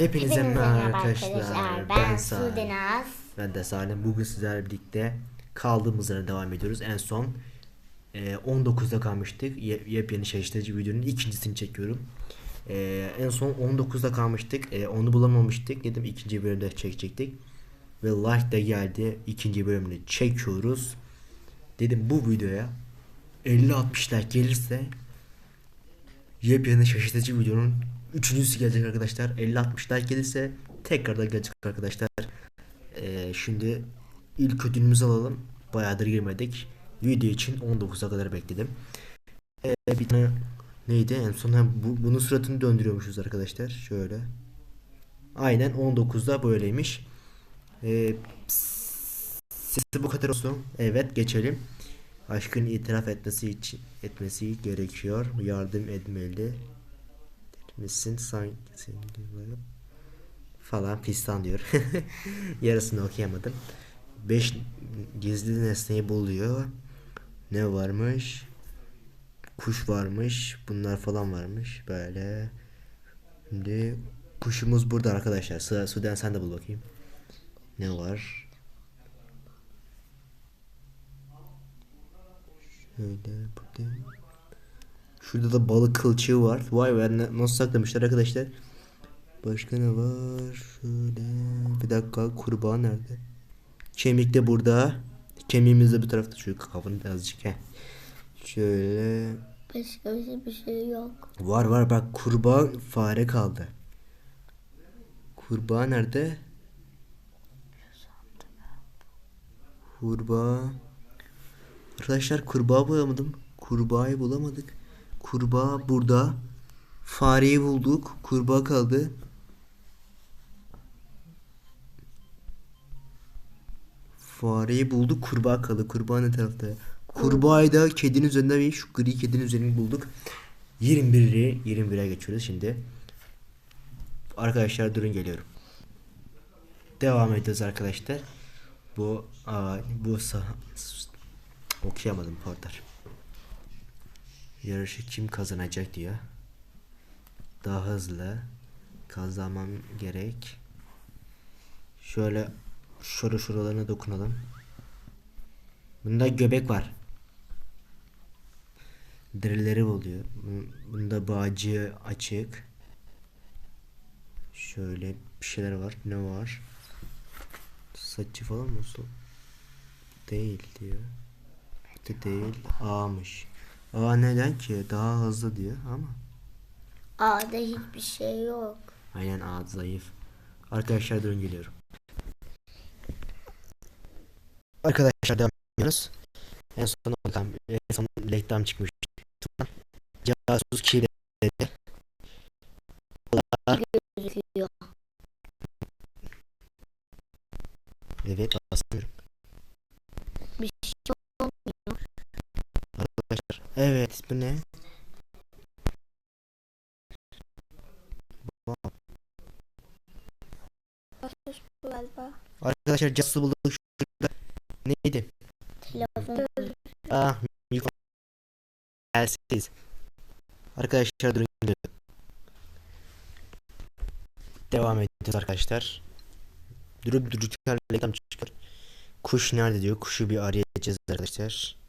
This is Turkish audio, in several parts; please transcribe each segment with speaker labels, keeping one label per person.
Speaker 1: Hepinize merhaba arkadaşlar. Ben,
Speaker 2: Ben. Sudenaz.
Speaker 1: Ben de Salim. Bugün sizlerle birlikte kaldığımız yerden devam ediyoruz. En son e, 19'da kalmıştık. Ye, yepyeni şaşırtıcı videonun ikincisini çekiyorum. E, en son 19'da kalmıştık. E, onu bulamamıştık. Dedim ikinci bölümde çekecektik. Ve like de geldi. İkinci bölümünü çekiyoruz. Dedim bu videoya 50-60 like gelirse yepyeni şaşırtıcı videonun üçüncüsü gelecek arkadaşlar. 50-60 like gelirse tekrardan gelecek arkadaşlar. Ee, şimdi ilk ödülümüzü alalım. Bayağıdır girmedik. Video için 19'a kadar bekledim. Ee, bir tane neydi? En son hem bu, bunun suratını döndürüyormuşuz arkadaşlar. Şöyle. Aynen 19'da böyleymiş. Ee, sesi bu kadar olsun. Evet geçelim. Aşkın itiraf etmesi için etmesi gerekiyor. Yardım etmeli. Misin sanki senin gibi falan pistan diyor. Yarısını okuyamadım. 5 gizli nesneyi buluyor. Ne varmış? Kuş varmış. Bunlar falan varmış. Böyle. Şimdi kuşumuz burada arkadaşlar. Sıra Sudan sen de bul bakayım. Ne var? Şöyle burada. Şurada da balık kılçığı var. Vay be nasıl saklamışlar arkadaşlar. Başka ne var? Şöyle. Bir dakika kurbağa nerede? Kemik de burada. Kemiğimiz de bu tarafta. Şu kafanı da azıcık he. Şöyle.
Speaker 2: Başka bir şey, bir şey yok.
Speaker 1: Var var bak kurbağa fare kaldı. Kurbağa nerede? Kurbağa. Arkadaşlar kurbağa bulamadım. Kurbağayı bulamadık. Kurbağa burada. Fareyi bulduk. Kurbağa kaldı. Fareyi bulduk. Kurbağa kaldı. Kurbağa ne tarafta? Kurbağayı da kedinin üzerinde bir şu gri kedinin üzerinde bulduk. 21'i 21'e geçiyoruz şimdi. Arkadaşlar durun geliyorum. Devam ediyoruz arkadaşlar. Bu bu sah okuyamadım pardon. Yarışı kim kazanacak diyor. Daha hızlı kazanmam gerek. Şöyle şöyle şuralarına dokunalım. Bunda göbek var. Derileri oluyor. Bu- Bunda bağcı açık. Şöyle bir şeyler var. Ne var? Saçı falan mı? Değil diyor. De değil. A'mış. A neden ki? Daha hızlı diyor ama.
Speaker 2: A'da hiçbir şey yok.
Speaker 1: Aynen A zayıf. Arkadaşlar durun geliyorum. Arkadaşlar devam ediyoruz. En son bakalım. En son reklam çıkmış. Casus kilidi.
Speaker 2: Gözüküyor.
Speaker 1: Evet basmıyorum.
Speaker 2: Bir şey yok.
Speaker 1: Arkadaşlar. Evet bu ne? Wow.
Speaker 2: galiba.
Speaker 1: Arkadaşlar Casus'u bulduk. Şurada. Neydi?
Speaker 2: Telefon.
Speaker 1: Ah mikrofon. Telsiz. Arkadaşlar durun. Devam ediyoruz arkadaşlar. Durup dururken reklam çıkıyor. Kuş nerede diyor. Kuşu bir arayacağız arkadaşlar.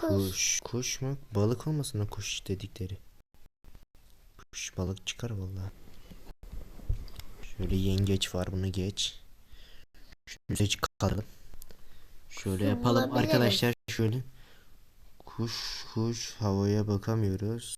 Speaker 2: Kuş.
Speaker 1: Kuş. Kuş mu? Balık olmasın o kuş dedikleri. Kuş balık çıkar vallahi. Şöyle yengeç var bunu geç. Şunu hiç kaldım. Şöyle
Speaker 2: Su
Speaker 1: yapalım
Speaker 2: bulabiliriz.
Speaker 1: arkadaşlar şöyle. Kuş kuş havaya bakamıyoruz.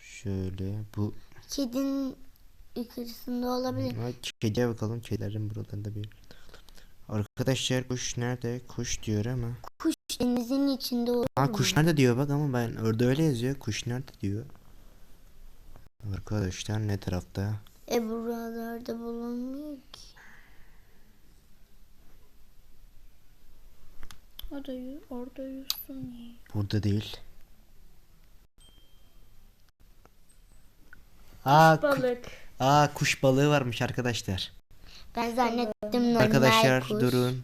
Speaker 1: Şöyle bu
Speaker 2: Kedinin yukarısında olabilir.
Speaker 1: Ha, kediye bakalım kedilerin buralarında bir. Arkadaşlar kuş nerede? Kuş diyor ama.
Speaker 2: Kuş denizin içinde olur.
Speaker 1: Ha
Speaker 2: mu?
Speaker 1: kuş nerede diyor bak ama ben orada öyle yazıyor. Kuş nerede diyor. Arkadaşlar ne tarafta?
Speaker 2: E buralarda bulunmuyor ki.
Speaker 3: Orada, yu- orada yüzsün ya.
Speaker 1: Burada değil. Aa, ku-
Speaker 3: Balık.
Speaker 1: aa kuş balığı varmış arkadaşlar.
Speaker 2: Ben zannettim normal
Speaker 1: Arkadaşlar
Speaker 2: kuş.
Speaker 1: durun.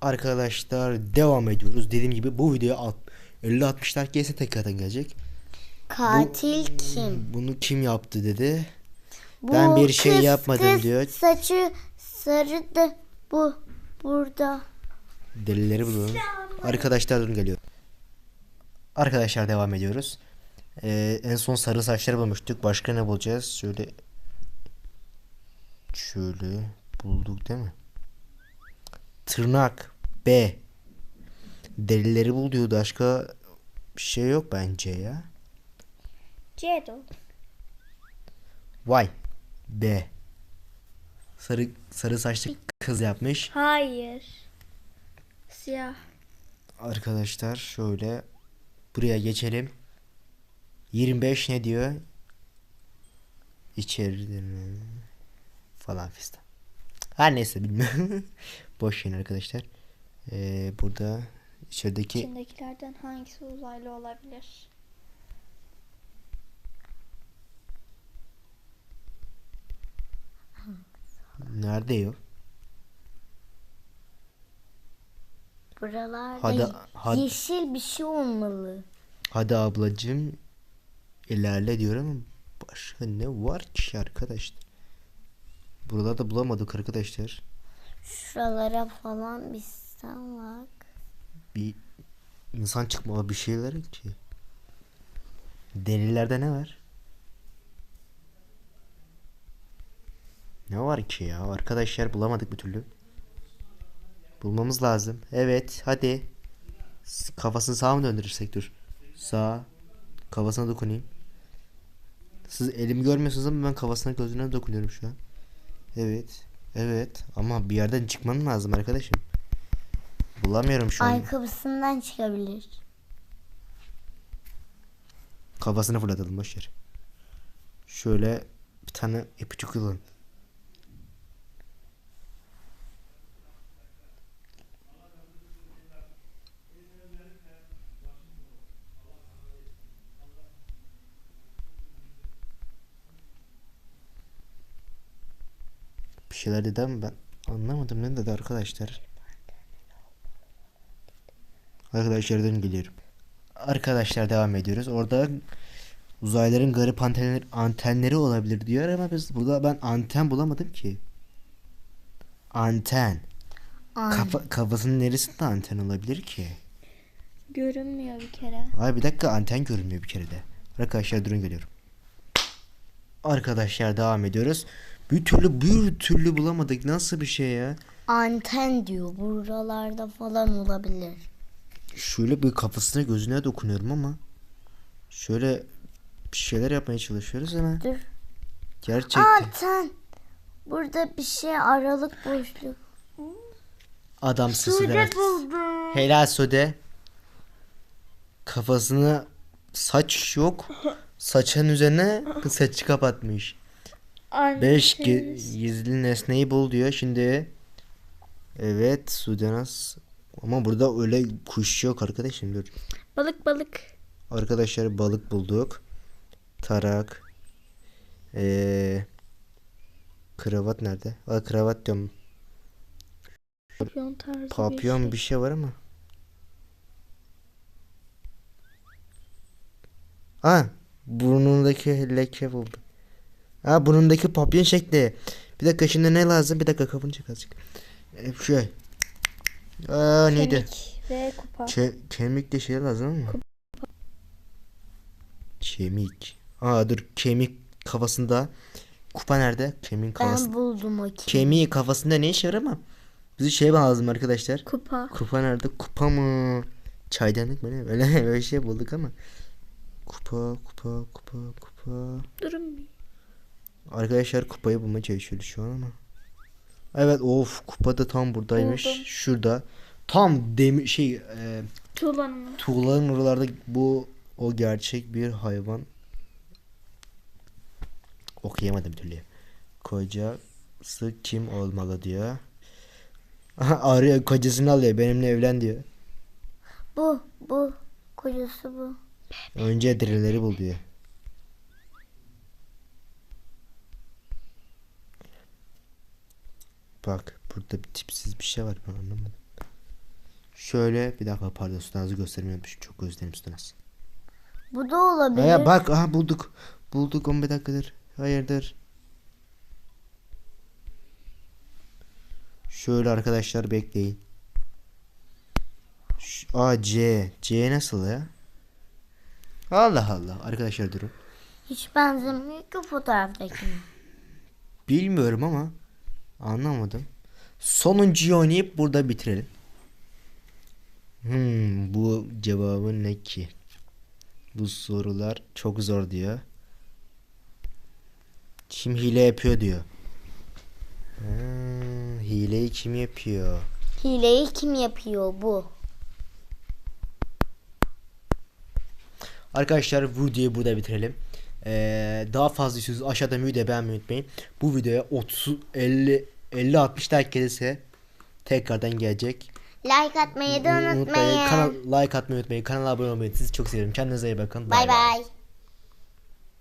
Speaker 1: Arkadaşlar devam ediyoruz. Dediğim gibi bu videoya alt- 50-60 like gelse tekrardan gelecek.
Speaker 2: Katil kim?
Speaker 1: Bunu kim yaptı dedi. Ben bir şey
Speaker 2: kız,
Speaker 1: yapmadım
Speaker 2: kız,
Speaker 1: diyor.
Speaker 2: Saçı sarıdı. Bu burada.
Speaker 1: Delilleri bulalım. Arkadaşlar durun geliyor. Arkadaşlar devam ediyoruz. Ee, en son sarı saçları bulmuştuk. Başka ne bulacağız? Şöyle şöyle bulduk değil mi? Tırnak B. Delilleri bul diyor. Başka bir şey yok bence ya.
Speaker 3: C de.
Speaker 1: Vay. B. Sarı sarı saçlı kız yapmış.
Speaker 3: Hayır. Siyah.
Speaker 1: Arkadaşlar şöyle buraya geçelim. 25 ne diyor? İçeride mi? Falan fistan. Her neyse bilmiyorum. Boş verin arkadaşlar. Ee, burada içerideki
Speaker 3: İçindekilerden hangisi uzaylı olabilir?
Speaker 1: nerede yok?
Speaker 2: Buralarda
Speaker 1: Hadi, hadi,
Speaker 2: yeşil bir şey olmalı.
Speaker 1: hadi ablacığım ilerle diyor ama başka ne var ki arkadaşlar? Buralarda bulamadık arkadaşlar.
Speaker 2: Şuralara falan bir sen bak.
Speaker 1: bir insan çıkmalı bir şeyler ki. Delillerde ne var? Ne var ki ya? Arkadaşlar bulamadık bir türlü. Bulmamız lazım. Evet, hadi. Kafasını sağa mı döndürürsek dur. Sağ. Kafasına dokunayım. Siz elimi görmüyorsunuz ama ben kafasına gözüne dokunuyorum şu an. Evet. Evet. Ama bir yerden çıkmam lazım arkadaşım. Bulamıyorum şu an.
Speaker 2: Ayakkabısından çıkabilir.
Speaker 1: Kafasını fırlatalım boşver. Şöyle bir tane ipucu kullan. Şeyler dedi ama ben anlamadım ne dedi arkadaşlar. Arkadaşlardan geliyorum. Arkadaşlar devam ediyoruz. Orada uzaylıların garip antenleri, antenleri olabilir diyor ama biz burada ben anten bulamadım ki. Anten.
Speaker 2: An-
Speaker 1: Kafa, kafasının neresinde anten olabilir ki?
Speaker 3: Görünmüyor bir kere.
Speaker 1: Ay bir dakika anten görünmüyor bir kere de. Arkadaşlar durun geliyorum. Arkadaşlar devam ediyoruz. Bir türlü bir türlü bulamadık. Nasıl bir şey ya?
Speaker 2: Anten diyor. Buralarda falan olabilir.
Speaker 1: Şöyle bir kafasına gözüne dokunuyorum ama şöyle bir şeyler yapmaya çalışıyoruz ama
Speaker 2: Dur.
Speaker 1: gerçekten
Speaker 2: Anten. Burada bir şey aralık boşluk.
Speaker 1: adam sesi
Speaker 2: Sude
Speaker 1: evet.
Speaker 2: buldum.
Speaker 1: Helal Sude. Kafasına saç yok. Saçın üzerine saçı kapatmış. 5 gizli nesneyi bul diyor. Şimdi evet Sude nasıl? Ama burada öyle kuş yok arkadaşım dur.
Speaker 3: Balık balık.
Speaker 1: Arkadaşlar balık bulduk. Tarak. Ee, kravat nerede? Aa, kravat diyorum.
Speaker 3: Papyon tarzı
Speaker 1: Papyon
Speaker 3: bir
Speaker 1: bir
Speaker 3: şey.
Speaker 1: şey var ama. Ha, burnundaki leke buldum. Ha, burnundaki papyon şekli. Bir dakika şimdi ne lazım? Bir dakika kapını çek azıcık. Ee, şey. Aa, neydi?
Speaker 3: Kemik ve kupa.
Speaker 1: Ke kemik de şey lazım mı? Kemik. Aa dur kemik kafasında. Kupa nerede? Kemiğin kafası.
Speaker 2: Ben buldum o ki.
Speaker 1: Kemiği kafasında ne işe yarar ama? Bize şey lazım arkadaşlar.
Speaker 3: Kupa.
Speaker 1: Kupa nerede? Kupa mı? Çaydanlık mı ne? Öyle öyle şey bulduk ama. Kupa, kupa, kupa, kupa.
Speaker 3: Durun bir.
Speaker 1: Arkadaşlar kupayı bulmaya çalışıyoruz şu an ama. Evet of kupa da tam buradaymış.
Speaker 3: Buldum.
Speaker 1: Şurada. Tam demir şey e,
Speaker 3: Tuğlanın.
Speaker 1: tuğlaların oralarda bu o gerçek bir hayvan. Okuyamadım türlü. Kocası kim olmalı diyor. Arıyor kocasını alıyor benimle evlen diyor.
Speaker 2: Bu, bu. Kocası bu.
Speaker 1: Önce dirileri bul diyor. Bak burada bir tipsiz bir şey var ben anlamadım. Şöyle bir dakika pardon Stanaz'ı göstermiyormuş. Çok özledim Stanaz.
Speaker 2: Bu da olabilir.
Speaker 1: Aya bak aha bulduk. Bulduk 15 dakikadır. Hayırdır. Şöyle arkadaşlar bekleyin. A C. C nasıl ya? Allah Allah. Arkadaşlar durun.
Speaker 2: Hiç benzemiyor ki fotoğraftaki.
Speaker 1: Bilmiyorum ama anlamadım. Sonuncuyu oynayıp burada bitirelim. Hmm, bu cevabı ne ki? Bu sorular çok zor diyor. Kim hile yapıyor diyor. Ha, hileyi kim yapıyor?
Speaker 2: Hileyi kim yapıyor bu?
Speaker 1: Arkadaşlar videoyu burada bitirelim. Ee, daha fazla istiyorsanız aşağıda videoyu beğenmeyi unutmayın. Bu videoya 30 50 50 60 like gelirse tekrardan gelecek.
Speaker 2: Like atmayı da unutmayın.
Speaker 1: Kanal like atmayı unutmayın. Kanala abone olmayı sizi çok seviyorum. Kendinize iyi bakın.
Speaker 2: Bay bay.